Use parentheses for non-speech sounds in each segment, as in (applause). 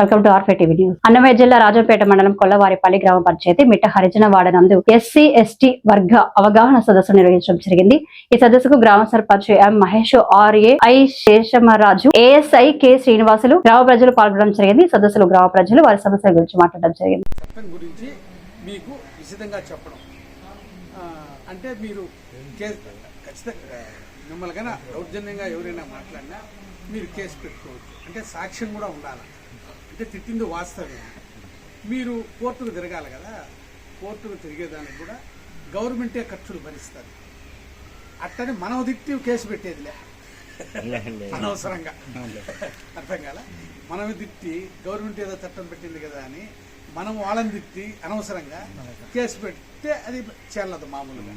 Welcome to ఆర్ఫే TV news Annamayya జిల్లా రాజంపేట మండలం కొల్లవారిపల్లి గ్రామ పంచాయతీ మిట్ట హరిజన వాడ నందు ఎస్సీ ఎస్టీ వర్గ అవగాహన సదస్సు నిర్వహించడం జరిగింది. ఈ సదస్సుకు గ్రామ sarpanch M Mahesh R A I Seshamaraju ASI K Srinivasulu గ్రామ ప్రజలు పాల్గొనడం జరిగింది. ఈ సదస్సులో గ్రామ ప్రజలు వారి సమస్యల గురించి మాట్లాడడం జరిగింది. చట్టం గురించి మీకు విశదంగా చెప్పడం. అంటే మీరు ఖచ్చితంగా మిమ్మల్ని కన్నా దౌర్జన్యంగా ఎవరైనా మాట్లాడినా మీరు కేసు పెట్టుకోవచ్చు. అంటే సాక్ష్యం కూడా ఉండాలి? అంటే తిట్టింది వాస్తవమే. మీరు కోర్టుకు తిరగాలి కదా కోర్టుకు తిరిగేదానికి కూడా గవర్నమెంటే ఖర్చులు భరిస్తుంది. అట్టని మనం తిట్టి కేసు పెట్టేదిలే. అనవసరంగా. అర్థం కాల? మనం తిట్టి గవర్నమెంట్ ఏదో చట్టం పెట్టింది కదా అని మనం వాళ్ళని తిట్టి అనవసరంగా కేసు పెడితే అది చెల్లదు మామూలుగా.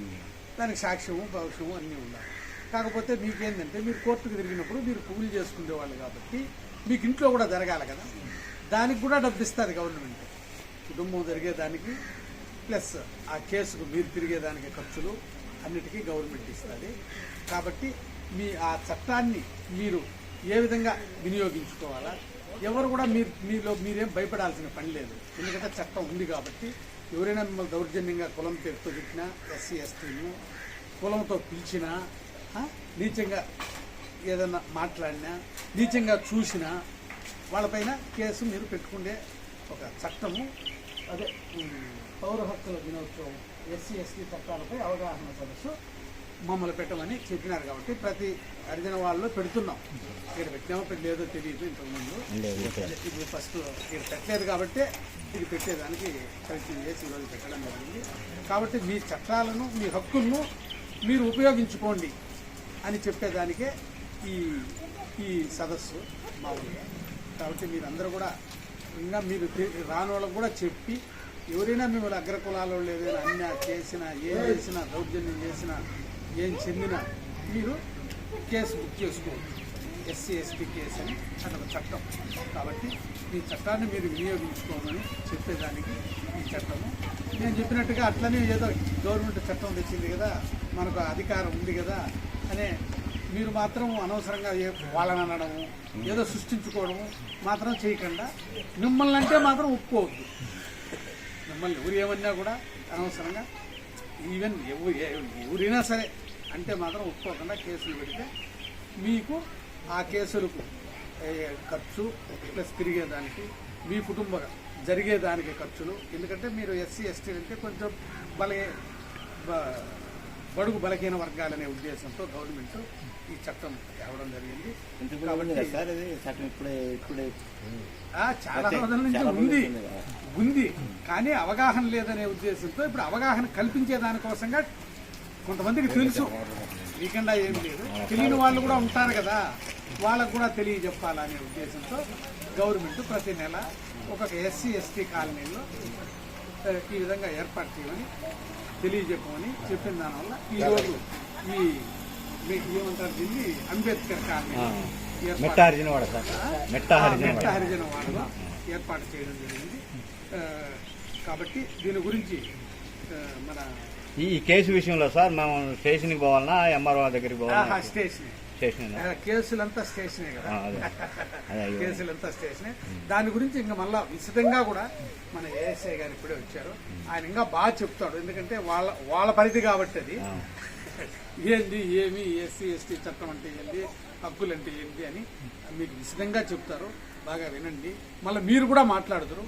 దానికి సాక్ష్యము భవిష్యము అన్నీ ఉండాలి. కాకపోతే మీకేంటంటే మీరు కోర్టుకు తిరిగినప్పుడు మీరు పువ్వులు చేసుకునేవాళ్ళు కాబట్టి మీకు ఇంట్లో కూడా జరగాలి కదా. దానికి కూడా డబ్బు ఇస్తుంది గవర్నమెంట్ కుటుంబం జరిగేదానికి ప్లస్ ఆ కేసుకు మీరు తిరిగేదానికి ఖర్చులు అన్నిటికీ గవర్నమెంట్ ఇస్తుంది. కాబట్టి మీ ఆ చట్టాన్ని మీరు ఏ విధంగా వినియోగించుకోవాలా? ఎవరు కూడా మీరు మీలో మీరేం భయపడాల్సిన పని లేదు. ఎందుకంటే చట్టం ఉంది కాబట్టి ఎవరైనా మిమ్మల్ని దౌర్జన్యంగా కులం పేరుతో తిట్టినా ఎస్సీ ఎస్టీను కులంతో పిలిచినా నీచంగా ఏదన్నా మాట్లాడినా నీచంగా చూసినా వాళ్ళపైన కేసు మీరు పెట్టుకునే ఒక చట్టము. అదే పౌర హక్కుల దినోత్సవం ఎస్సీ ఎస్టీ చట్టాలపై అవగాహన సదస్సు. మమ్మల్ని పెట్టమని చెప్పినారు కాబట్టి ప్రతి హరిజన వాళ్ళలో పెడుతున్నాం. ఇక్కడ పెట్టినామో పెట్టలేదో తెలియదు ఇంతకుముందు. ఇది ఫస్ట్ ఇక్కడ పెట్టలేదు కాబట్టి ఇది పెట్టేదానికి ప్రయత్నం చేసి ఈరోజు పెట్టడం జరిగింది. కాబట్టి మీ చట్టాలను మీ హక్కులను మీరు ఉపయోగించుకోండి అని చెప్పేదానికే ఈ ఈ సదస్సు మామూలుగా. కాబట్టి మీరందరూ కూడా ఇంకా మీరు రాని వాళ్ళకు కూడా చెప్పి ఎవరైనా మిమ్మల్ని అగ్రకులాలు ఏదైనా అన్యా చేసినా ఏం చేసినా దౌర్జన్యం చేసినా ఏం చెందినా మీరు కేసు బుక్ చేసుకోవచ్చు. ఎస్సీ ఎస్టీ కేసు అని అక్కడ చట్టం. కాబట్టి ఈ చట్టాన్ని మీరు వినియోగించుకోమని చెప్పేదానికి ఈ చట్టము. నేను చెప్పినట్టుగా అట్లనే ఏదో గవర్నమెంట్ చట్టం తెచ్చింది కదా మనకు అధికారం ఉంది కదా అనే మీరు మాత్రం అనవసరంగా వాళ్ళని అనడము ఏదో సృష్టించుకోవడము మాత్రం చేయకుండా మిమ్మల్ని అంటే మాత్రం ఒప్పుకోవద్దు. మిమ్మల్ని ఎవరు ఏమన్నా కూడా అనవసరంగా ఈవెన్ ఎవరు ఎవరైనా సరే అంటే మాత్రం ఒప్పుకోకుండా కేసులు పెడితే మీకు ఆ కేసులకు ఖర్చు ప్లస్ తిరిగేదానికి మీ కుటుంబ జరిగేదానికి ఖర్చులు. ఎందుకంటే మీరు ఎస్సీ ఎస్టీ అంటే కొంచెం బలే బ- బడుగు బలహీన వర్గాలనే ఉద్దేశంతో గవర్నమెంట్ ఈ చట్టం తేవడం జరిగింది. కాబట్టి సార్ ఇది చట్టం ఇప్పుడే ఇప్పుడే. ఆ, చాలా రోజుల నుంచి ఉంది. ఉంది కానీ అవగాహన లేదనే ఉద్దేశంతో ఇప్పుడు అవగాహన కల్పించే దానికోసంగా కొంతమందికి తెలుసు. వీకెండా ఏం లేదు. తెలియని వాళ్ళు కూడా ఉంటారు కదా. వాళ్ళకు కూడా తెలియజెప్పాలనే ఉద్దేశంతో గవర్నమెంట్ ప్రతి నెల ఒక్కొక్క ఎస్సీ ఎస్టీ కాలనీలో ఈ విధంగా ఏర్పాటు చేయమని తెలియజెప్పమని చెప్పిన దానివల్ల ఈరోజు ఈ మీ- ఏమంటారు దీన్ని అంబేద్కర్ కాలనీ మెట్ట హరిజన వాడ మెట్ట వాడలో ఏర్పాటు చేయడం జరిగింది. కాబట్టి దీని గురించి మన ఈ కేసు విషయంలో సార్ మేము స్టేషన్కి పోవాలన్నా ఎంఆర్ఓ దగ్గరికి పోవాలన్నా. స్టేషనే స్టేషన్ కేసులంతా స్టేషనే కదా. (laughs) కేసులంతా స్టేషనే. దాని గురించి ఇంకా మళ్ళా విశదంగా కూడా మన ఏఎస్ఐ గారు ఇప్పుడే వచ్చారు. ఆయన ఇంకా బాగా చెప్తాడు. ఎందుకంటే వాళ్ళ వాళ్ళ పరిధి కాబట్టి అది. (laughs) ఏంది ఏమి ఎస్సీ ఎస్టీ చట్టం అంటే ఏంది హక్కులు అంటే ఏంటి అని మీకు విశదంగా చెప్తారు. బాగా వినండి. మళ్ళీ మీరు కూడా మాట్లాడుతారు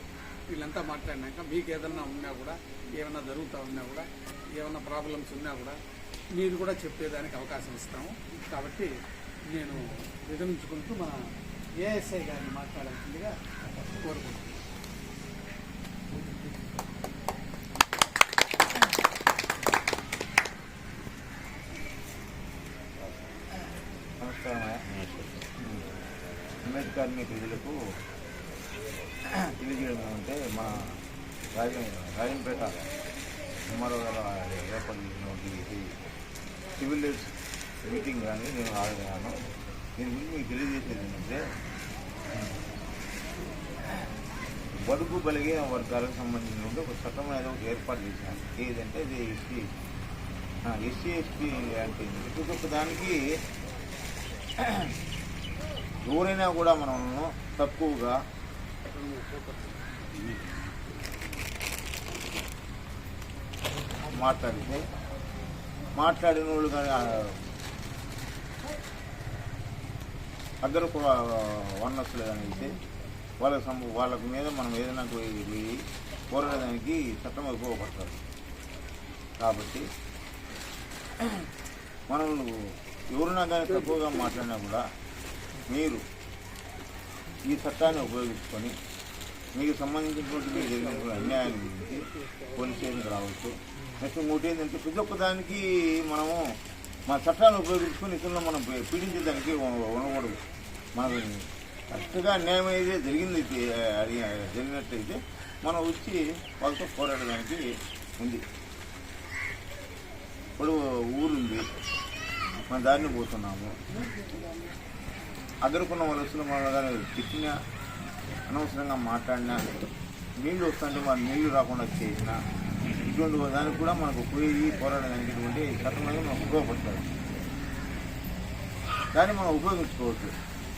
వీళ్ళంతా మాట్లాడినాక మీకు ఏదన్నా ఉన్నా కూడా ఏమన్నా జరుగుతూ ఉన్నా కూడా ఏమన్నా ప్రాబ్లమ్స్ ఉన్నా కూడా మీరు కూడా చెప్పేదానికి అవకాశం ఇస్తాము. కాబట్టి నేను విరమించుకుంటూ మన ఏఎస్ఐ గారిని మాట్లాడాల్సిందిగా కోరుకుంటున్నాను నమస్కారం. అంబేద్కర్ మీ ప్రజలకు తెలియజేయడం అంటే మన రాజ రాజంపేట సుమారు గారు ఏర్పాటు చేసినటువంటి ఇది సివిల్ మీటింగ్ కానీ నేను ఆడగాను దీని గురించి మీకు తెలియజేసేది ఏంటంటే బడుగు బలిగే వర్గాలకు సంబంధించిన ఒక చట్టం అనేది ఒక ఏర్పాటు చేశాను. ఏదంటే ఇది ఎస్టీ ఎస్సీ ఎస్టీ అంటే ప్రతి ఒక్క దానికి ఎవరైనా కూడా మనము తక్కువగా మాట్లాడితే మాట్లాడిన వాళ్ళు కానీ అద్దరు వన్నస్సులు కానీ అయితే వాళ్ళ సం వాళ్ళ మీద మనం ఏదైనా పోయి కోరడానికి చట్టం ఉపయోగపడతారు. కాబట్టి మనం ఎవరున్నా కానీ తక్కువగా మాట్లాడినా కూడా మీరు ఈ చట్టాన్ని ఉపయోగించుకొని మీకు సంబంధించినటువంటి జరిగినప్పుడు జరిగినటువంటి అన్యాయం గురించి పోలీస్ స్టేషన్కి రావచ్చు. నెక్స్ట్ ఇంకోటి ఏంటంటే ప్రతి ఒక్క దానికి మనము మన చట్టాన్ని ఉపయోగించుకొని ఇతరులను మనం పీడించే పీడించేదానికి ఉండకూడదు మనకు కరెక్ట్గా అన్యాయం అయితే జరిగిందైతే అది జరిగినట్టయితే మనం వచ్చి వాళ్ళతో పోరాడడానికి ఉంది. ఇప్పుడు ఊరుంది మన దారిని పోతున్నాము. అగ్రకున్న వాళ్ళు వస్తున్న మన కానీ తిట్టినా అనవసరంగా మాట్లాడినా నీళ్ళు వస్తుంటే వాళ్ళు నీళ్ళు రాకుండా చేసిన ఇటువంటి దానికి కూడా మనకు పోయి పోరాడడానికి ఇటువంటి మనకు ఉపయోగపడతారు దాన్ని మనం ఉపయోగించుకోవచ్చు.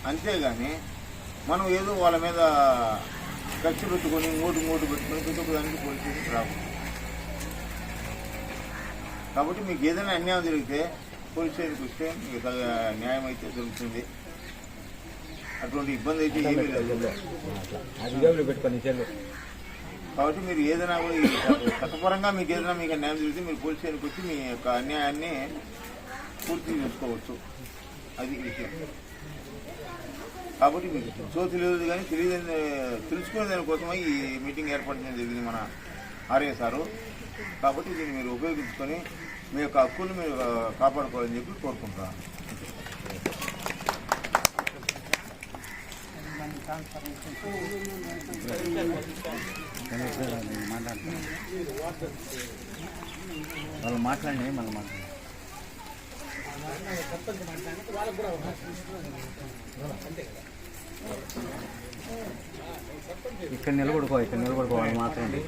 అంతేగాని మనం ఏదో వాళ్ళ మీద ఖర్చు పెట్టుకొని మూడు మూడు పెట్టుకొని ప్రతి ఒక్క దానికి పోలీస్ రావు కాబట్టి మీకు ఏదైనా అన్యాయం జరిగితే పోలీస్ స్టేషన్కి వస్తే మీకు న్యాయం అయితే దొరుకుతుంది. అటువంటి ఇబ్బంది అయితే ఏమీ లేదు. అది పెట్టుకొని చెల్లు కాబట్టి మీరు ఏదైనా కూడా చట్టపరంగా మీకు ఏదైనా మీకు అన్యాయం జరిగితే మీరు పోలీస్ స్టేషన్కి వచ్చి మీ యొక్క అన్యాయాన్ని పూర్తి చేసుకోవచ్చు. అది విషయం. కాబట్టి మీకు సో తెలియదు కానీ తెలియదు తెలుసుకునే దానికోసమే ఈ మీటింగ్ ఏర్పాటు చేయడం జరిగింది మన ఆర్ఏ సారు. కాబట్టి దీన్ని మీరు ఉపయోగించుకొని మీ యొక్క హక్కులు మీరు కాపాడుకోవాలని చెప్పి కోరుకుంటున్నాను. వాళ్ళు మాట్లాడి మళ్ళీ మాట్లాడి ఇక్కడ నిలబడుకో ఇక్కడ నిలబడుకో వాళ్ళు మాట్లాడండి.